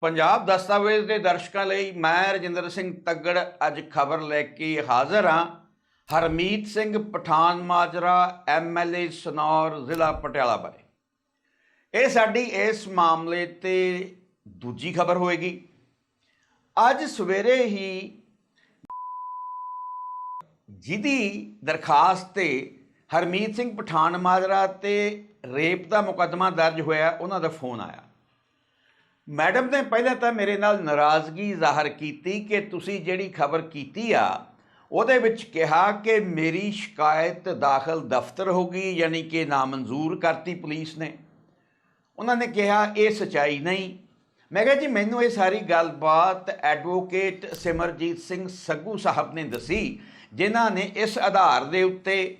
ਪੰਜਾਬ ਦਸਤਾਵੇਜ਼ ਦੇ ਦਰਸ਼ਕਾਂ ਲਈ ਮੈਂ ਰਜਿੰਦਰ ਸਿੰਘ ਤੱਗੜ ਅੱਜ ਖਬਰ ਲੈ ਕੇ ਹਾਜ਼ਰ ਹਾਂ। ਹਰਮੀਤ ਸਿੰਘ ਪਠਾਨ ਮਾਜਰਾ ਐਮਐਲਏ ਸਨੌਰ, ਜ਼ਿਲ੍ਹਾ ਪਟਿਆਲਾ ਬਾਰੇ। ਇਹ ਸਾਡੀ ਇਸ ਮਾਮਲੇ ਤੇ ਦੂਜੀ ਖਬਰ ਹੋਏਗੀ। ਅੱਜ ਸਵੇਰੇ ਹੀ ਜਿਹਦੀ ਦਰਖਾਸਤ ਤੇ ਹਰਮੀਤ ਸਿੰਘ ਪਠਾਨ ਮਾਜਰਾ ਤੇ ਰੇਪ ਦਾ ਮੁਕੱਦਮਾ ਦਰਜ ਹੋਇਆ, ਉਹਨਾਂ ਦਾ ਫੋਨ ਆਇਆ। ਮੈਡਮ ਨੇ ਪਹਿਲਾਂ ਤਾਂ ਮੇਰੇ ਨਾਲ ਨਾਰਾਜ਼ਗੀ ਜ਼ਾਹਰ ਕੀਤੀ ਕਿ ਤੁਸੀਂ ਜਿਹੜੀ ਖਬਰ ਕੀਤੀ ਆ, ਉਹਦੇ ਵਿੱਚ ਕਿਹਾ ਕਿ ਮੇਰੀ ਸ਼ਿਕਾਇਤ ਦਾਖਲ ਦਫ਼ਤਰ ਹੋ ਗਈ, ਯਾਨੀ ਕਿ ਨਾਮਨਜ਼ੂਰ ਕਰਤੀ ਪੁਲਿਸ ਨੇ। ਉਹਨਾਂ ਨੇ ਕਿਹਾ, ਇਹ ਸਚਾਈ ਨਹੀਂ। ਮੈਂ ਕਿਹਾ ਜੀ, ਮੈਨੂੰ ਇਹ ਸਾਰੀ ਗੱਲਬਾਤ ਐਡਵੋਕੇਟ ਸਿਮਰਜੀਤ ਸਿੰਘ ਸੱਗੂ ਸਾਹਿਬ ਨੇ ਦੱਸੀ, ਜਿਨ੍ਹਾਂ ਨੇ ਇਸ ਆਧਾਰ ਦੇ ਉੱਤੇ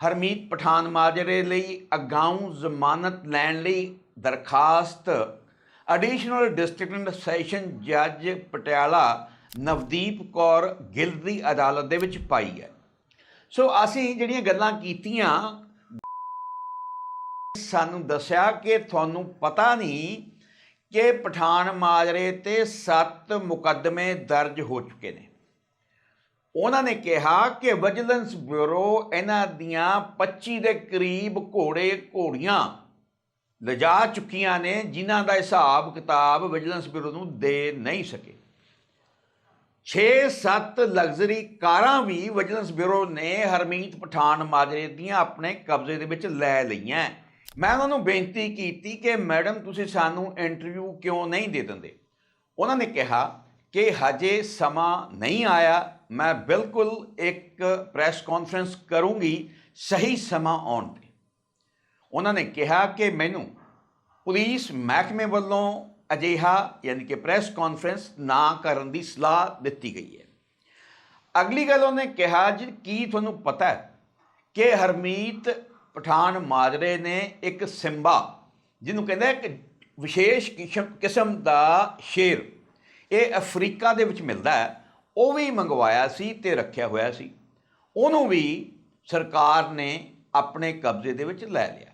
ਹਰਮੀਤ ਪਠਾਨ ਮਾਜਰੇ ਲਈ ਅਗਾਊਂ ਜ਼ਮਾਨਤ ਲੈਣ ਲਈ ਦਰਖਾਸਤ ਐਡੀਸ਼ਨਲ ਡਿਸਟ੍ਰਿਕਟ ਸੈਸ਼ਨ ਜੱਜ ਪਟਿਆਲਾ ਨਵਦੀਪ ਕੌਰ ਗਿੱਲ ਦੀ ਅਦਾਲਤ ਦੇ ਵਿੱਚ ਪਾਈ ਹੈ। ਸੋ ਅਸੀਂ ਜਿਹੜੀਆਂ ਗੱਲਾਂ ਕੀਤੀਆਂ, ਸਾਨੂੰ ਦੱਸਿਆ ਕਿ ਤੁਹਾਨੂੰ ਪਤਾ ਨਹੀਂ ਕਿ ਪਠਾਨ ਮਾਜਰੇ ਤੇ 7 ਮੁਕੱਦਮੇ ਦਰਜ ਹੋ ਚੁੱਕੇ ਨੇ। ਉਹਨਾਂ ਨੇ ਕਿਹਾ ਕਿ ਵਿਜੀਲੈਂਸ ਬਿਊਰੋ ਇਹਨਾਂ ਦੀਆਂ 25 ਦੇ ਕਰੀਬ ਘੋੜੇ ਘੋੜੀਆਂ ਲਿਜਾ ਚੁੱਕੀਆਂ ਨੇ, ਜਿਨ੍ਹਾਂ ਦਾ ਹਿਸਾਬ ਕਿਤਾਬ ਵਿਜੀਲੈਂਸ ਬਿਊਰੋ ਨੂੰ ਦੇ ਨਹੀਂ ਸਕੇ। 6-7 ਲਗਜ਼ਰੀ ਕਾਰਾਂ ਵੀ ਵਿਜੀਲੈਂਸ ਬਿਊਰੋ ਨੇ ਹਰਮੀਤ ਪਠਾਨ ਮਾਜਰੇ ਦੀਆਂ ਆਪਣੇ ਕਬਜ਼ੇ ਦੇ ਵਿੱਚ ਲੈ ਲਈਆਂ। ਮੈਂ ਉਹਨਾਂ ਨੂੰ ਬੇਨਤੀ ਕੀਤੀ ਕਿ, ਮੈਡਮ, ਤੁਸੀਂ ਸਾਨੂੰ ਇੰਟਰਵਿਊ ਕਿਉਂ ਨਹੀਂ ਦੇ ਦਿੰਦੇ? ਉਹਨਾਂ ਨੇ ਕਿਹਾ ਕਿ ਹਜੇ ਸਮਾਂ ਨਹੀਂ ਆਇਆ। ਮੈਂ ਬਿਲਕੁਲ ਇੱਕ ਪ੍ਰੈਸ ਕਾਨਫਰੰਸ ਕਰੂੰਗੀ, ਸਹੀ ਸਮਾਂ ਆਉਣ ਤੇ। ਉਹਨਾਂ ਨੇ ਕਿਹਾ ਕਿ ਮੈਨੂੰ ਪੁਲਿਸ ਮਹਿਕਮੇ ਵੱਲੋਂ ਅਜਿਹਾ ਯਾਨੀ ਕਿ ਪ੍ਰੈਸ ਕਾਨਫਰੰਸ ਨਾ ਕਰਨ ਦੀ ਸਲਾਹ ਦਿੱਤੀ ਗਈ ਹੈ। ਅਗਲੀ ਗੱਲ ਉਹਨੇ ਕਿਹਾ ਜੀ, ਕੀ ਤੁਹਾਨੂੰ ਪਤਾ ਹੈ ਕਿ ਹਰਮੀਤ ਪਠਾਨ ਮਾਜਰੇ ਨੇ ਇੱਕ ਸਿੰਬਾ ਜਿਹਨੂੰ ਕਹਿੰਦਾ ਇੱਕ ਵਿਸ਼ੇਸ਼ ਕਿਸਮ ਕਿਸਮ ਦਾ ਸ਼ੇਰ, ਇਹ ਅਫਰੀਕਾ ਦੇ ਵਿੱਚ ਮਿਲਦਾ ਹੈ, ਉਹ ਵੀ ਮੰਗਵਾਇਆ ਸੀ ਤੇ ਰੱਖਿਆ ਹੋਇਆ ਸੀ। ਉਹਨੂੰ ਵੀ ਸਰਕਾਰ ਨੇ ਆਪਣੇ ਕਬਜ਼ੇ ਦੇ ਵਿੱਚ ਲੈ ਲਿਆ।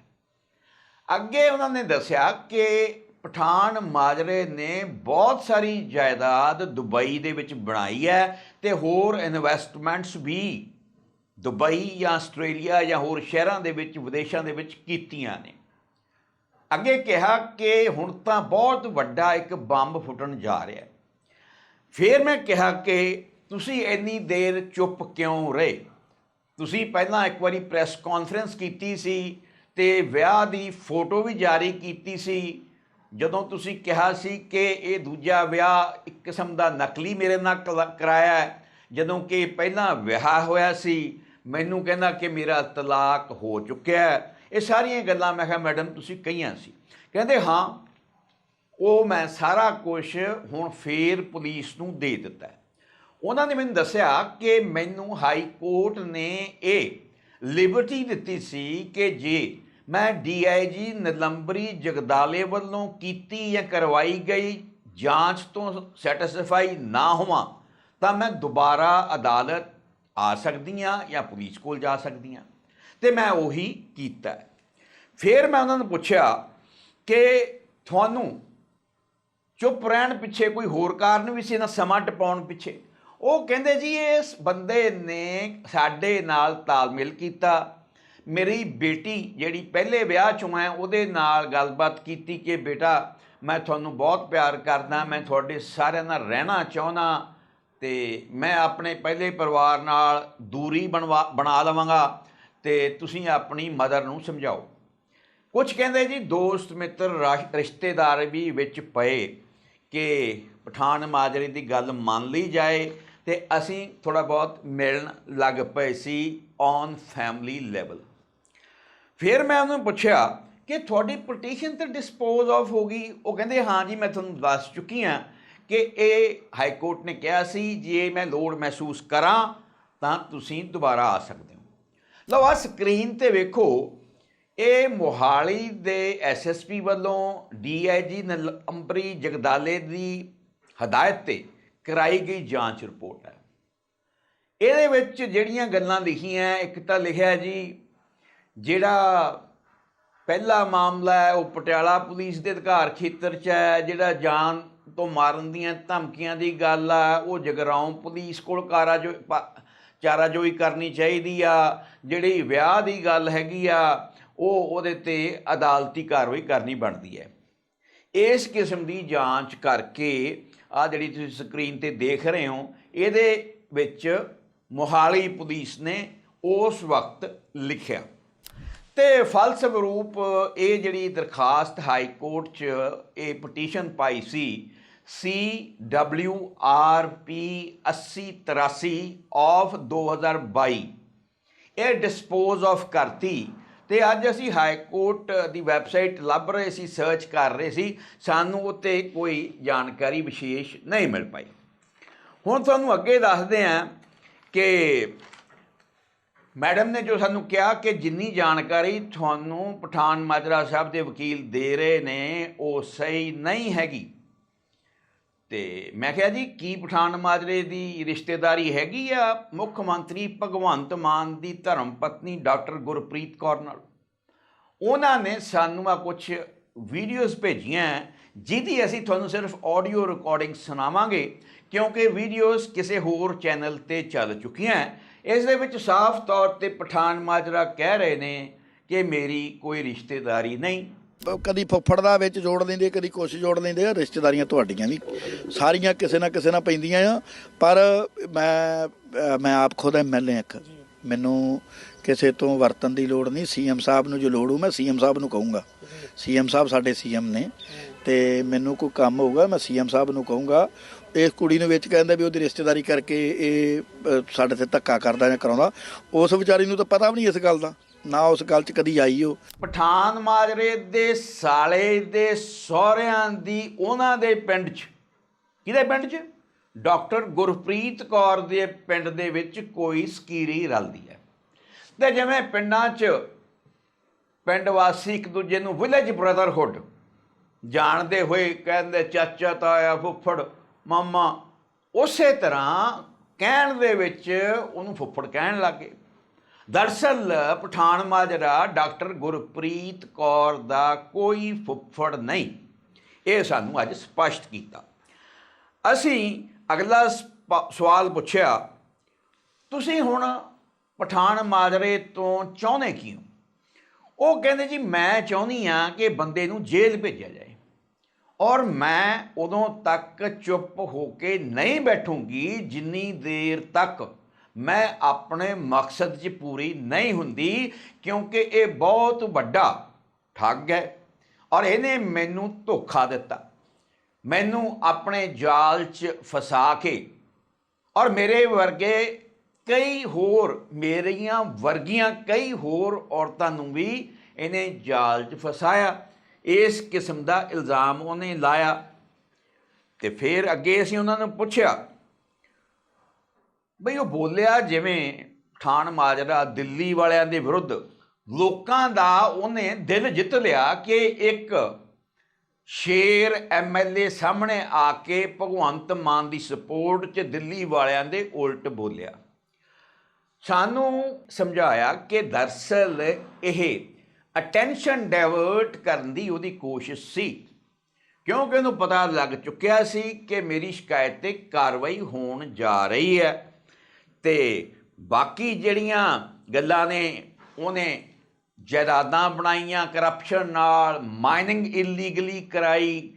ਅੱਗੇ ਉਹਨਾਂ ਨੇ ਦੱਸਿਆ ਕਿ ਪਠਾਨ ਮਾਜਰੇ ਨੇ ਬਹੁਤ ਸਾਰੀ ਜਾਇਦਾਦ ਦੁਬਈ ਦੇ ਵਿੱਚ ਬਣਾਈ ਹੈ ਤੇ ਹੋਰ ਇਨਵੈਸਟਮੈਂਟਸ ਵੀ ਦੁਬਈ ਜਾਂ ਆਸਟ੍ਰੇਲੀਆ ਜਾਂ ਹੋਰ ਸ਼ਹਿਰਾਂ ਦੇ ਵਿੱਚ, ਵਿਦੇਸ਼ਾਂ ਦੇ ਵਿੱਚ ਕੀਤੀਆਂ ਨੇ। ਅੱਗੇ ਕਿਹਾ ਕਿ ਹੁਣ ਤਾਂ ਬਹੁਤ ਵੱਡਾ ਇੱਕ ਬੰਬ ਫੁੱਟਣ ਜਾ ਰਿਹਾ ਹੈ। ਫਿਰ ਮੈਂ ਕਿਹਾ ਕਿ ਤੁਸੀਂ ਇੰਨੀ ਦੇਰ ਚੁੱਪ ਕਿਉਂ ਰਹੇ? ਤੁਸੀਂ ਪਹਿਲਾਂ ਇੱਕ ਵਾਰੀ ਪ੍ਰੈਸ ਕਾਨਫਰੰਸ ਕੀਤੀ ਸੀ ਤੇ ਵਿਆਹ ਦੀ ਫੋਟੋ ਵੀ ਜਾਰੀ ਕੀਤੀ ਸੀ। ਜਦੋਂ ਤੁਸੀਂ ਕਿਹਾ ਸੀ ਕਿ ਇਹ ਦੂਜਾ ਵਿਆਹ ਇੱਕ ਕਿਸਮ ਦਾ ਨਕਲੀ ਮੇਰੇ ਨਾਲ ਕਲਾ- ਕਰਾਇਆ ਜਦੋਂ ਕਿ ਪਹਿਲਾਂ ਵਿਆਹ ਹੋਇਆ ਸੀ, ਮੈਨੂੰ ਕਹਿੰਦਾ ਕਿ ਮੇਰਾ ਤਲਾਕ ਹੋ ਚੁੱਕਿਆ ਇਹ ਸਾਰੀਆਂ ਗੱਲਾਂ ਮੈਂ ਕਿਹਾ, ਮੈਡਮ, ਤੁਸੀਂ ਕਹੀਆਂ ਸੀ। ਕਹਿੰਦੇ, ਹਾਂ, ਉਹ ਮੈਂ ਸਾਰਾ ਕੁਝ ਹੁਣ ਫੇਰ ਪੁਲਿਸ ਨੂੰ ਦੇ ਦਿੱਤਾ ਉਹਨਾਂ ਨੇ ਮੈਨੂੰ ਦੱਸਿਆ ਕਿ ਮੈਨੂੰ ਹਾਈ ਕੋਰਟ ਨੇ ਇਹ ਲਿਬਰਟੀ ਦਿੱਤੀ ਸੀ ਕਿ ਜੇ ਮੈਂ ਡੀਆਈਜੀ ਨਿਲੰਬਰੀ ਜਗਦਾਲੇ ਵੱਲੋਂ ਕੀਤੀ ਜਾਂ ਕਰਵਾਈ ਗਈ ਜਾਂਚ ਤੋਂ ਸੈਟੀਸਫਾਈ ਨਾ ਹੋਵਾਂ, ਤਾਂ ਮੈਂ ਦੁਬਾਰਾ ਅਦਾਲਤ ਆ ਸਕਦੀ ਹਾਂ ਜਾਂ ਪੁਲਿਸ ਕੋਲ ਜਾ ਸਕਦੀ ਹਾਂ। ਤੇ ਮੈਂ ਉਹੀ ਕੀਤਾ। ਫਿਰ ਮੈਂ ਉਹਨਾਂ ਨੂੰ ਪੁੱਛਿਆ ਕਿ ਤੁਹਾਨੂੰ ਚੁੱਪ ਰਹਿਣ ਪਿੱਛੇ ਕੋਈ ਹੋਰ ਕਾਰਨ ਵੀ ਸੀ, ਨਾ ਸਮਾਂ ਟਪਾਉਣ ਪਿੱਛੇ? ਉਹ ਕਹਿੰਦੇ ਜੀ, ਇਸ ਬੰਦੇ ਨੇ ਸਾਡੇ ਨਾਲ ਤਾਲਮੇਲ ਕੀਤਾ ਮੇਰੀ ਬੇਟੀ ਜਿਹੜੀ ਪਹਿਲੇ ਵਿਆਹ ਚੋਂ ਹੈ, ਉਹਦੇ ਨਾਲ ਗੱਲਬਾਤ ਕੀਤੀ ਕਿ ਬੇਟਾ, ਮੈਂ ਤੁਹਾਨੂੰ ਬਹੁਤ ਪਿਆਰ ਕਰਦਾ, ਮੈਂ ਤੁਹਾਡੇ ਸਾਰਿਆਂ ਨਾਲ ਰਹਿਣਾ ਚਾਹੁੰਦਾ ਤੇ ਮੈਂ ਆਪਣੇ ਪਹਿਲੇ ਪਰਿਵਾਰ ਨਾਲ ਦੂਰੀ ਬਣਵਾ, ਬਣਾ ਲਵਾਂਗਾ ਤੇ ਤੁਸੀਂ ਆਪਣੀ ਮਦਰ ਨੂੰ ਸਮਝਾਓ। ਕੁਝ ਕਹਿੰਦੇ ਜੀ ਦੋਸਤ ਮਿੱਤਰ ਰਾਸ਼- ਰਿਸ਼ਤੇਦਾਰ ਵੀ ਵਿੱਚ ਪਏ ਕਿ ਪਠਾਨ ਮਾਜਰੇ ਦੀ ਗੱਲ ਮੰਨ ਲਈ ਜਾਏ ਤੇ ਅਸੀਂ ਥੋੜਾ ਬਹੁਤ ਮਿਲਣ ਲੱਗ ਪਏ ਸੀ ਔਨ ਫੈਮਿਲੀ ਲੈਵਲ ਫਿਰ ਮੈਂ ਉਹਨੂੰ ਪੁੱਛਿਆ ਕਿ ਤੁਹਾਡੀ ਪਟੀਸ਼ਨ ਤੇ ਡਿਸਪੋਜ਼ ਆਫ ਹੋ ਗਈ। ਉਹ ਕਹਿੰਦੇ, ਹਾਂ ਜੀ, ਮੈਂ ਤੁਹਾਨੂੰ ਦੱਸ ਚੁੱਕੀ ਹਾਂ ਕਿ ਇਹ ਹਾਈ ਕੋਰਟ ਨੇ ਕਿਹਾ ਸੀ, ਜੇ ਮੈਂ ਲੋੜ ਮਹਿਸੂਸ ਕਰਾਂ ਤਾਂ ਤੁਸੀਂ ਦੁਬਾਰਾ ਆ ਸਕਦੇ ਹੋ। ਲਓ ਆ ਸਕਰੀਨ ਤੇ ਵੇਖੋ, ਇਹ ਮੋਹਾਲੀ ਦੇ ਐਸਐਸਪੀ ਵੱਲੋਂ ਡੀਆਈਜੀ ਨਲੰਬਰੀ ਜਗਦਾਲੇ ਦੀ ਹਦਾਇਤ ਤੇ ਕਰਾਈ ਗਈ ਜਾਂਚ ਰਿਪੋਰਟ ਹੈ। ਇਹਦੇ ਵਿੱਚ ਜਿਹੜੀਆਂ ਗੱਲਾਂ ਲਿਖੀਆਂ, ਇੱਕ ਤਾਂ ਲਿਖਿਆ ਜੀ ਜਿਹੜਾ ਪਹਿਲਾ ਮਾਮਲਾ ਹੈ, ਉਹ ਪਟਿਆਲਾ ਪੁਲਿਸ ਦੇ ਅਧਿਕਾਰ ਖੇਤਰ 'ਚ ਹੈ, ਜਿਹੜਾ ਜਾਨ ਤੋਂ ਮਾਰਨ ਦੀਆਂ ਧਮਕੀਆਂ ਦੀ ਗੱਲ ਆ, ਉਹ ਜਗਰਾਉਂ ਪੁਲਿਸ ਕੋਲ ਕਾਰਾ ਜੋ ਚਾਰਾਜੋਈ ਕਰਨੀ ਚਾਹੀਦੀ ਆ। ਜਿਹੜੀ ਵਿਆਹ ਦੀ ਗੱਲ ਹੈਗੀ ਆ, ਉਹ ਉਹਦੇ ਤੇ ਅਦਾਲਤੀ ਕਾਰਵਾਈ ਕਰਨੀ ਬਣਦੀ ਹੈ। ਇਸ ਕਿਸਮ ਦੀ ਜਾਂਚ ਕਰਕੇ, ਆ ਜਿਹੜੀ ਤੁਸੀਂ ਸਕਰੀਨ ਤੇ ਦੇਖ ਰਹੇ ਹੋ, ਇਹਦੇ ਵਿੱਚ ਮੋਹਾਲੀ ਪੁਲਿਸ ਨੇ ਉਸ ਵਕਤ ਲਿਖਿਆ। ਤੇ ਫਲਸਰੂਪ ਇਹ ਜਿਹੜੀ ਦਰਖਾਸਤ ਹਾਈ ਕੋਰਟ 'ਚ ਇਹ ਪਟੀਸ਼ਨ ਪਾਈ ਸੀ C W R P 8083 of 2022 ਇਹ ਡਿਸਪੋਜ਼ ਆਫ ਕਰਤੀ ਤੇ ਅੱਜ ਅਸੀਂ ਹਾਈ ਕੋਰਟ ਦੀ ਵੈਬਸਾਈਟ ਲੱਭ ਰਹੇ ਸੀ ਸਰਚ ਕਰ ਰਹੇ ਸੀ, ਸਾਨੂੰ ਉੱਤੇ ਕੋਈ ਜਾਣਕਾਰੀ ਵਿਸ਼ੇਸ਼ ਨਹੀਂ ਮਿਲ ਪਾਈ। ਹੁਣ ਤੁਹਾਨੂੰ ਅੱਗੇ ਦੱਸਦੇ ਹਾਂ ਕਿ ਮੈਡਮ ਨੇ ਜੋ ਸਾਨੂੰ ਕਿਹਾ ਕਿ ਜਿੰਨੀ ਜਾਣਕਾਰੀ ਤੁਹਾਨੂੰ ਪਠਾਨ ਮਾਜਰਾ ਸਾਹਿਬ ਦੇ ਵਕੀਲ ਦੇ ਰਹੇ ਨੇ, ਉਹ ਸਹੀ ਨਹੀਂ ਹੈਗੀ। ਤੇ ਮੈਂ ਕਿਹਾ ਜੀ, ਕੀ ਪਠਾਨ ਮਾਜਰੇ ਦੀ ਰਿਸ਼ਤੇਦਾਰੀ ਹੈਗੀ ਆ ਮੁੱਖ ਮੰਤਰੀ ਭਗਵੰਤ ਮਾਨ ਦੀ ਧਰਮ ਪਤਨੀ ਡਾਕਟਰ ਗੁਰਪ੍ਰੀਤ ਕੌਰ ਨਾਲ? ਉਹਨਾਂ ਨੇ ਸਾਨੂੰ ਆ ਕੁਝ ਵੀਡੀਓਜ਼ ਭੇਜੀਆਂ ਜਿਹਦੀ ਅਸੀਂ ਤੁਹਾਨੂੰ ਸਿਰਫ ਆਡੀਓ ਰਿਕਾਰਡਿੰਗ ਸੁਣਾਵਾਂਗੇ, ਕਿਉਂਕਿ ਵੀਡੀਓਜ਼ ਕਿਸੇ ਹੋਰ ਚੈਨਲ ਤੇ ਚੱਲ ਚੁੱਕੀਆਂ ਇਸ ਦੇ ਵਿੱਚ ਸਾਫ਼ ਤੌਰ ਤੇ ਪਠਾਨ ਮਾਜਰਾ ਕਹਿ ਰਹੇ ਨੇ ਕਿ ਮੇਰੀ ਕੋਈ ਰਿਸ਼ਤੇਦਾਰੀ ਨਹੀਂ। ਕਦੀ ਫੁੱਫੜ ਦਾ ਵਿੱਚ ਜੋੜ ਲੈਂਦੇ, ਕਦੀ ਕੁਛ ਜੋੜ ਲੈਂਦੇ ਆ ਰਿਸ਼ਤੇਦਾਰੀਆਂ ਤੁਹਾਡੀਆਂ ਵੀ ਸਾਰੀਆਂ ਕਿਸੇ ਨਾ ਕਿਸੇ ਨਾਲ ਪੈਂਦੀਆਂ ਆ। ਪਰ ਮੈਂ ਮੈਂ ਆਪ ਖੁਦ ਐਮਐਲਏ ਇੱਕ। ਮੈਨੂੰ ਕਿਸੇ ਤੋਂ ਵਰਤਨ ਦੀ ਲੋੜ ਨਹੀਂ। ਸੀਐਮ ਸਾਹਿਬ ਨੂੰ ਜੋ ਲੋੜ ਹੋ ਮੈਂ ਸੀਐਮ ਸਾਹਿਬ ਨੂੰ ਕਹੂੰਗਾ। ਸੀਐਮ ਸਾਹਿਬ ਸਾਡੇ ਸੀਐਮ ਨੇ ਤੇ ਮੈਨੂੰ ਕੋਈ ਕੰਮ ਹੋਊਗਾ, ਮੈਂ ਸੀਐਮ ਸਾਹਿਬ ਨੂੰ ਕਹੂੰਗਾ। ਇਸ ਕੁੜੀ ਨੂੰ ਵਿੱਚ ਕਹਿੰਦਾ ਵੀ ਉਹਦੀ ਰਿਸ਼ਤੇਦਾਰੀ ਕਰਕੇ ਇਹ ਸਾਡੇ ਤੇ ਧੱਕਾ ਕਰਦਾ ਜਾਂ ਕਰਾਉਂਦਾ। ਉਸ ਵਿਚਾਰੀ ਨੂੰ ਤਾਂ ਪਤਾ ਵੀ ਨਹੀਂ ਇਸ ਗੱਲ ਦਾ। ਨਾ ਉਸ ਗੱਲ 'ਚ ਕਦੀ ਆਈ ਉਹ। ਪਠਾਨ ਮਾਜਰੇ ਦੇ ਸਾਲੇ ਦੇ ਸਹੁਰਿਆਂ ਦੀ ਉਹਨਾਂ ਦੇ ਪਿੰਡ 'ਚ। ਕਿਹਦੇ ਪਿੰਡ 'ਚ? ਡਾਕਟਰ ਗੁਰਪ੍ਰੀਤ ਕੌਰ ਦੇ ਪਿੰਡ ਦੇ ਵਿੱਚ ਕੋਈ ਸਕੀਰੀ ਰਲਦੀ ਹੈ। ਤੇ ਜਿਵੇਂ ਪਿੰਡਾਂ 'ਚ ਪਿੰਡ ਵਾਸੀ ਇੱਕ ਦੂਜੇ ਨੂੰ ਵਿਲੇਜ ਬ੍ਰਦਰਹੁੱਡ ਜਾਣਦੇ ਹੋਏ ਕਹਿੰਦੇ, ਚਾਚਾ, ਤਾਇਆ, ਫੁੱਫੜ ਮਾਮਾ, ਉਸੇ ਤਰ੍ਹਾਂ ਕਹਿਣ ਦੇ ਵਿੱਚ ਉਹਨੂੰ ਫੁੱਫੜ ਕਹਿਣ ਲੱਗੇ। ਦਰਸਲ ਪਠਾਨ ਮਾਜਰਾ ਡਾਕਟਰ ਗੁਰਪ੍ਰੀਤ ਕੌਰ ਦਾ ਕੋਈ ਫੁੱਫੜ ਨਹੀਂ। ਇਹ ਸਾਨੂੰ ਅੱਜ ਸਪਸ਼ਟ ਕੀਤਾ। ਅਸੀਂ ਅਗਲਾ ਸਪ- ਸਵਾਲ ਪੁੱਛਿਆ, ਤੁਸੀਂ ਹੁਣ ਪਠਾਨ ਮਾਜਰੇ ਤੋਂ ਚਾਹੁੰਦੇ ਕੀ ਹੋ? ਉਹ ਕਹਿੰਦੇ ਜੀ, ਮੈਂ ਚਾਹੁੰਦੀ ਆ ਕਿ ਬੰਦੇ ਨੂੰ ਜੇਲ੍ਹ ਭੇਜਿਆ ਜਾਏ। ਔਰ ਮੈਂ ਉਦੋਂ ਤੱਕ ਚੁੱਪ ਹੋ ਕੇ ਨਹੀਂ ਬੈਠੂੰਗੀ ਜਿੰਨੀ ਦੇਰ ਤੱਕ ਮੈਂ ਆਪਣੇ ਮਕਸਦ 'ਚ ਪੂਰੀ ਨਹੀਂ ਹੁੰਦੀ, ਕਿਉਂਕਿ ਇਹ ਬਹੁਤ ਵੱਡਾ ਠੱਗ ਹੈ ਔਰ ਇਹਨੇ ਮੈਨੂੰ ਧੋਖਾ ਦਿੱਤਾ। ਮੈਨੂੰ ਆਪਣੇ ਜਾਲ 'ਚ ਫਸਾ ਕੇ ਔਰ ਮੇਰੇ ਵਰਗੇ ਕਈ ਹੋਰ, ਮੇਰੀਆਂ ਵਰਗੀਆਂ ਕਈ ਹੋਰ ਔਰਤਾਂ ਨੂੰ ਵੀ ਇਹਨੇ ਜਾਲ 'ਚ ਫਸਾਇਆ। ਇਸ ਕਿਸਮ ਦਾ ਇਲਜ਼ਾਮ ਉਹਨੇ ਲਾਇਆ। ਤੇ ਫਿਰ ਅੱਗੇ ਅਸੀਂ ਉਹਨਾਂ ਨੂੰ ਪੁੱਛਿਆ, ਬਈ ਉਹ ਬੋਲਿਆ ਜਿਵੇਂ ਠਾਣ ਮਾਜਰਾ ਦਿੱਲੀ ਵਾਲਿਆਂ ਦੇ ਵਿਰੁੱਧ ਲੋਕਾਂ ਦਾ ਉਹਨੇ ਦਿਲ ਜਿੱਤ ਲਿਆ ਕਿ ਇੱਕ ਸ਼ੇਰ ਐਮਐਲਏ ਸਾਹਮਣੇ ਆ ਕੇ ਭਗਵੰਤ ਮਾਨ ਦੀ ਸਪੋਰਟ 'ਚ ਦਿੱਲੀ ਵਾਲਿਆਂ ਦੇ ਉਲਟ ਬੋਲਿਆ। ਸਾਨੂੰ ਸਮਝਾਇਆ ਕਿ ਦਰਸਲ ਇਹ ਅਟੈਂਸ਼ਨ ਡਾਇਵਰਟ ਕਰਨ ਦੀ ਉਹਦੀ ਕੋਸ਼ਿਸ਼ ਸੀ। ਕਿਉਂਕਿ ਉਹਨੂੰ ਪਤਾ ਲੱਗ ਚੁੱਕਿਆ ਸੀ ਕਿ ਮੇਰੀ ਸ਼ਿਕਾਇਤ ਤੇ ਕਾਰਵਾਈ ਹੋਣ ਜਾ ਰਹੀ ਹੈ ਤੇ ਬਾਕੀ ਜਿਹੜੀਆਂ ਗੱਲਾਂ ਨੇ, ਉਹਨੇ ਜਾਇਦਾਦਾਂ ਬਣਾਈਆਂ ਕਰਪਸ਼ਨ ਨਾਲ ਮਾਈਨਿੰਗ ਇਲੀਗਲੀ ਕਰਾਈ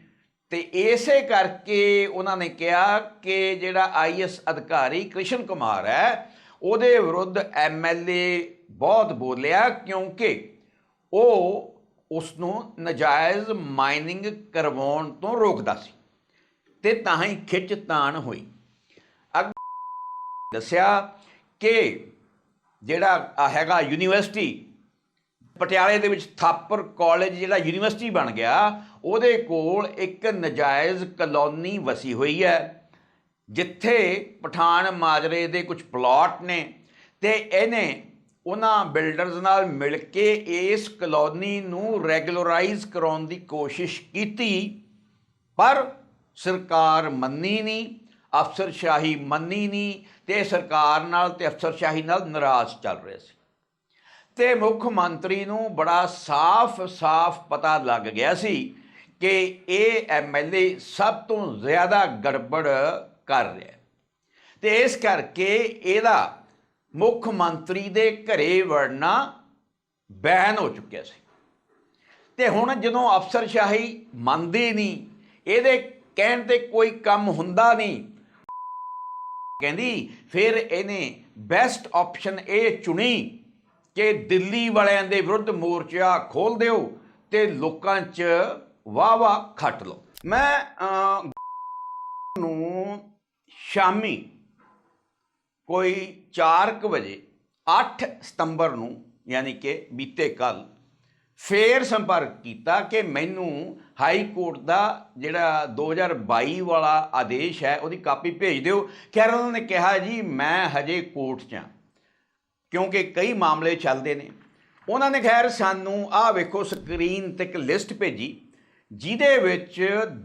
ਤੇ ਇਸੇ ਕਰਕੇ ਉਹਨਾਂ ਨੇ ਕਿਹਾ ਕਿ ਜਿਹੜਾ ਆਈਐਸ ਅਧਿਕਾਰੀ ਕ੍ਰਿਸ਼ਨ ਕੁਮਾਰ ਹੈ, ਉਹਦੇ ਵਿਰੁੱਧ ਐਮਐਲਏ ਬਹੁਤ ਬੋਲਿਆ ਕਿਉਂਕਿ ਉਹ ਉਸ ਨੂੰ ਨਜਾਇਜ਼ ਮਾਈਨਿੰਗ ਕਰਵਾਉਣ ਤੋਂ ਰੋਕਦਾ ਸੀ ਤੇ ਤਾਂ ਹੀ ਖਿੱਚ ਤਾਣ ਹੋਈ। ਅੱਗ ਦੱਸਿਆ ਕਿ ਜਿਹੜਾ ਹੈਗਾ ਯੂਨੀਵਰਸਿਟੀ, ਪਟਿਆਲੇ ਦੇ ਵਿੱਚ ਥਾਪਰ ਕਾਲਜ ਜਿਹੜਾ ਯੂਨੀਵਰਸਿਟੀ ਬਣ ਗਿਆ, ਉਹਦੇ ਕੋਲ ਇੱਕ ਨਜਾਇਜ਼ ਕਲੋਨੀ ਵਸੀ ਹੋਈ ਹੈ, ਜਿੱਥੇ ਪਠਾਨ ਮਾਜਰੇ ਦੇ ਕੁਝ ਪਲਾਟ ਨੇ ਤੇ ਇਹਨੇ ਉਹਨਾਂ ਬਿਲਡਰਸ ਨਾਲ ਮਿਲ ਕੇ ਇਸ ਕਲੋਨੀ ਨੂੰ ਰੈਗੂਲਰਾਈਜ਼ ਕਰਾਉਣ ਦੀ ਕੋਸ਼ਿਸ਼ ਕੀਤੀ, ਪਰ ਸਰਕਾਰ ਮੰਨੀ ਨਹੀਂ, ਅਫਸਰਸ਼ਾਹੀ ਮੰਨੀ ਨਹੀਂ ਤੇ ਸਰਕਾਰ ਨਾਲ ਤੇ ਅਫਸਰਸ਼ਾਹੀ ਨਾਲ ਨਾਰਾਜ਼ ਚੱਲ ਰਹੇ ਸੀ। ਤੇ ਮੁੱਖ ਮੰਤਰੀ ਨੂੰ ਬੜਾ ਸਾਫ਼-ਸਾਫ਼ ਪਤਾ ਲੱਗ ਗਿਆ ਸੀ ਕਿ ਇਹ ਐਮਐਲਏ ਸਭ ਤੋਂ ਜ਼ਿਆਦਾ ਗੜਬੜ ਕਰ ਰਿਹਾ ਹੈ। ਤੇ ਇਸ ਕਰਕੇ ਇਹਦਾ ਮੁੱਖ ਮੰਤਰੀ ਦੇ ਘਰੇ ਵੜਨਾ ਬੈਨ ਹੋ ਚੁੱਕਿਆ ਸੀ। ਤੇ ਹੁਣ ਜਦੋਂ ਅਫਸਰਸ਼ਾਹੀ ਮੰਨਦੀ ਨਹੀਂ, ਇਹਦੇ ਕਹਿਣ ਤੇ ਕੋਈ ਕੰਮ ਹੁੰਦਾ ਨਹੀਂ। ਕਹਿੰਦੀ, ਫਿਰ ਇਹਨੇ ਬੈਸਟ ਆਪਸ਼ਨ ਇਹ ਚੁਣੀ ਕਿ ਦਿੱਲੀ ਵਾਲਿਆਂ ਦੇ ਵਿਰੁੱਧ ਮੋਰਚਾ ਖੋਲ ਦਿਓ ਤੇ ਲੋਕਾਂ 'ਚ ਵਾਹ ਵਾਹ ਖੱਟ ਲਓ। ਮੈਂ ਨੂੰ ਸ਼ਾਮੀ ਕੋਈ 4 ਵਜੇ 8 ਸਤੰਬਰ ਨੂੰ ਯਾਨੀ ਕਿ ਬੀਤੇ ਕੱਲ ਫੇਰ ਸੰਪਰਕ ਕੀਤਾ ਕਿ ਮੈਨੂੰ ਹਾਈ ਕੋਰਟ ਦਾ ਜਿਹੜਾ 2022 ਵਾਲਾ ਆਦੇਸ਼ ਹੈ, ਉਹਦੀ ਕਾਪੀ ਭੇਜ ਦਿਓ। ਖੈਰ, ਉਹਨਾਂ ਨੇ ਕਿਹਾ ਜੀ, ਮੈਂ ਹਜੇ ਕੋਰਟ 'ਚ ਹਾਂ, ਕਿਉਂਕਿ ਕਈ ਮਾਮਲੇ ਚੱਲਦੇ ਨੇ। ਉਹਨਾਂ ਨੇ ਖੈਰ ਸਾਨੂੰ ਆਹ ਵੇਖੋ ਸਕਰੀਨ ਤੇ ਇੱਕ ਲਿਸਟ ਭੇਜੀ, ਜਿਹਦੇ ਵਿੱਚ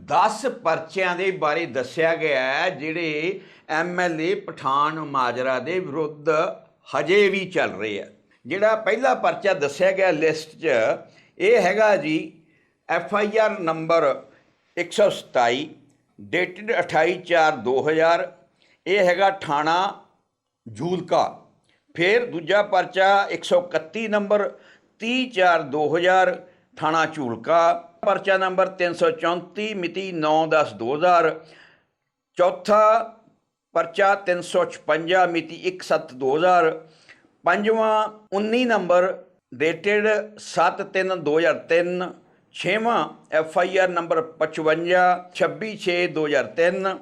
10 ਪਰਚਿਆਂ ਦੇ ਬਾਰੇ ਦੱਸਿਆ ਗਿਆ ਹੈ, ਜਿਹੜੇ ਐਮਐਲਏ ਪਠਾਨ ਮਾਜਰਾ ਦੇ ਵਿਰੁੱਧ ਹਜੇ ਵੀ ਚੱਲ ਰਹੇ ਆ। ਜਿਹੜਾ ਪਹਿਲਾ ਪਰਚਾ ਦੱਸਿਆ ਗਿਆ ਲਿਸਟ 'ਚ, ਇਹ ਹੈਗਾ ਜੀ F I R number 127 dated 28/4/2000 ਇਹ ਹੈਗਾ ਥਾਣਾ ਜੂਲਕਾ। ਫਿਰ ਦੂਜਾ ਪਰਚਾ 131 ਨੰਬਰ 30/4/2000 ਥਾਣਾ ਝੂਲਕਾ। ਪਰਚਾ ਨੰਬਰ 334 ਮਿਤੀ 9/10/2000 ਚੌਥਾ ਪਰਚਾ 356 ਮਿਤੀ 1/7/2000 ਪੰਜਵਾਂ 19 ਨੰਬਰ ਡੇਟਡ 7/3/2003 ਛੇਵਾਂ ਐਫ ਆਈ ਆਰ ਨੰਬਰ 55 26/6/2003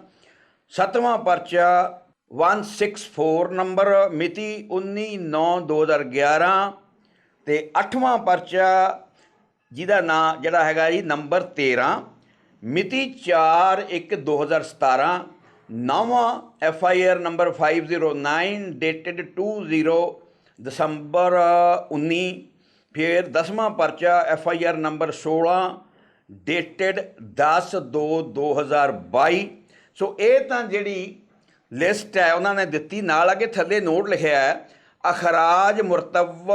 ਸੱਤਵਾਂ ਪਰਚਾ 164 ਨੰਬਰ ਮਿਤੀ 19/9/2011 ਤੇ ਅੱਠਵਾਂ ਪਰਚਾ ਜਿਹਦਾ ਨਾਂ ਜਿਹੜਾ ਹੈਗਾ ਜੀ ਨੰਬਰ 13 ਮਿਤੀ 4/1/2017 ਨਵਾਂ F I R number 509 dated 20 ਦਸੰਬਰ 19 ਫਿਰ ਦਸਵਾਂ ਪਰਚਾ F I R number 16 dated 10/2/2022 so ਇਹ ਤਾਂ ਜਿਹੜੀ ਲਿਸਟ ਹੈ, ਉਹਨਾਂ ਨੇ ਦਿੱਤੀ। ਨਾਲ ਅਗੇ ਥੱਲੇ ਨੋਟ ਲਿਖਿਆ ਹੈ ਅਖਰਾਜ ਮੁਰਤਵ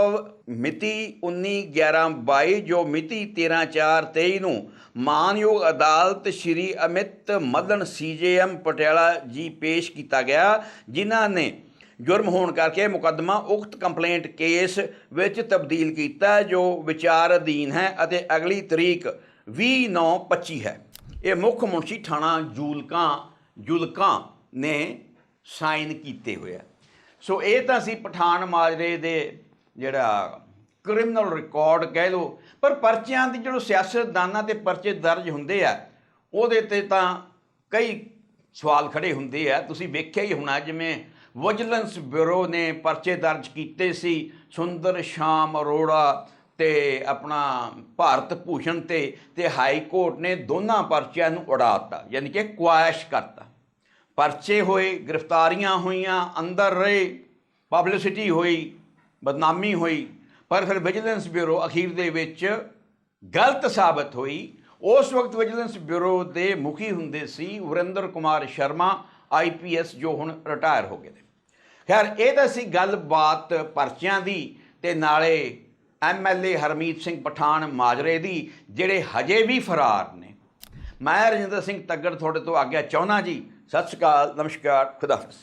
ਮਿਤੀ 19/11/22 ਜੋ ਮਿਤੀ 13/4/23 ਨੂੰ ਮਾਨਯੋਗ ਅਦਾਲਤ ਸ਼੍ਰੀ ਅਮਿਤ ਮਦਨ ਸੀਜੇਐਮ ਪਟਿਆਲਾ ਜੀ ਪੇਸ਼ ਕੀਤਾ ਗਿਆ, ਜਿਨ੍ਹਾਂ ਨੇ ਜੁਰਮ ਹੋਣ ਕਰਕੇ ਮੁਕੱਦਮਾ ਉਕਤ ਕੰਪਲੇਂਟ ਕੇਸ ਵਿੱਚ ਤਬਦੀਲ ਕੀਤਾ, ਜੋ ਵਿਚਾਰ ਅਧੀਨ ਹੈ ਅਤੇ ਅਗਲੀ ਤਰੀਕ 29/25 ਹੈ। ਇਹ ਮੁੱਖ ਮੁਨਸ਼ੀ ਥਾਣਾ ਜੂਲਕਾਂ ਜੁਲਕਾਂ ਨੇ ਸਾਈਨ ਕੀਤੇ ਹੋਏ ਸੋ ਇਹ ਤਾਂ ਸੀ ਪਠਾਨ ਮਾਜਰੇ ਦੇ ਜਿਹੜਾ ਕ੍ਰਿਮੀਨਲ ਰਿਕਾਰਡ ਕਹਿ ਲੋ ਪਰ ਪਰਚਿਆਂ ਦੀ ਜਦੋਂ ਸਿਆਸਤਦਾਨਾਂ ਤੇ ਪਰਚੇ ਦਰਜ ਹੁੰਦੇ ਆ, ਉਹਦੇ ਤੇ ਤਾਂ ਕਈ ਸਵਾਲ ਖੜੇ ਹੁੰਦੇ ਆ। ਤੁਸੀਂ ਵੇਖਿਆ ਹੀ ਹੋਣਾ, ਜਿਵੇਂ ਵਿਜੀਲੈਂਸ ਬਿਊਰੋ ਨੇ ਪਰਚੇ ਦਰਜ ਕੀਤੇ ਸੀ, ਸੁੰਦਰ ਸ਼ਾਮ ਅਰੋੜਾ ਤੇ ਆਪਣਾ ਭਾਰਤ ਭੂਸ਼ਣ ਤੇ ਤੇ ਹਾਈ ਕੋਰਟ ਨੇ ਦੋਨਾਂ ਪਰਚਿਆਂ ਨੂੰ ਉਡਾਤਾ ਯਾਨੀ ਕਿ ਕੁਆਇਸ਼ ਕਰਤਾ। ਪਰਚੇ ਹੋਏ, ਗ੍ਰਿਫਤਾਰੀਆਂ ਹੋਈਆਂ, ਅੰਦਰ ਰਹੇ ਪਬਲਿਸਿਟੀ ਹੋਈ, ਬਦਨਾਮੀ ਹੋਈ। ਪਰ ਫਿਰ ਵਿਜੀਲੈਂਸ ਬਿਊਰੋ ਅਖੀਰ ਦੇ ਵਿੱਚ ਗਲਤ ਸਾਬਤ ਹੋਈ। ਉਸ ਵਕਤ ਵਿਜੀਲੈਂਸ ਬਿਊਰੋ ਦੇ ਮੁਖੀ ਹੁੰਦੇ ਸੀ ਵਰਿੰਦਰ ਕੁਮਾਰ ਸ਼ਰਮਾ ਆਈਪੀਐਸ ਜੋ ਹੁਣ ਰਿਟਾਇਰ ਹੋ ਗਏ ਨੇ। ਖੈਰ, ਇਹ ਤਾਂ ਸੀ ਗੱਲਬਾਤ ਪਰਚਿਆਂ ਦੀ ਤੇ ਨਾਲੇ ਐਮਐਲਏ ਹਰਮੀਤ ਸਿੰਘ ਪਠਾਨ ਮਾਜਰੇ ਦੀ, ਜਿਹੜੇ ਹਜੇ ਵੀ ਫਰਾਰ ਨੇ। ਮੈਂ ਰਜਿੰਦਰ ਸਿੰਘ ਤੱਗੜ ਤੁਹਾਡੇ ਤੋਂ ਆਗਿਆ ਚਾਹੁੰਦਾ ਜੀ ਸਤਿ ਸ਼੍ਰੀ ਅਕਾਲ ਨਮਸਕਾਰ ਖੁਦਾਫਿਜ਼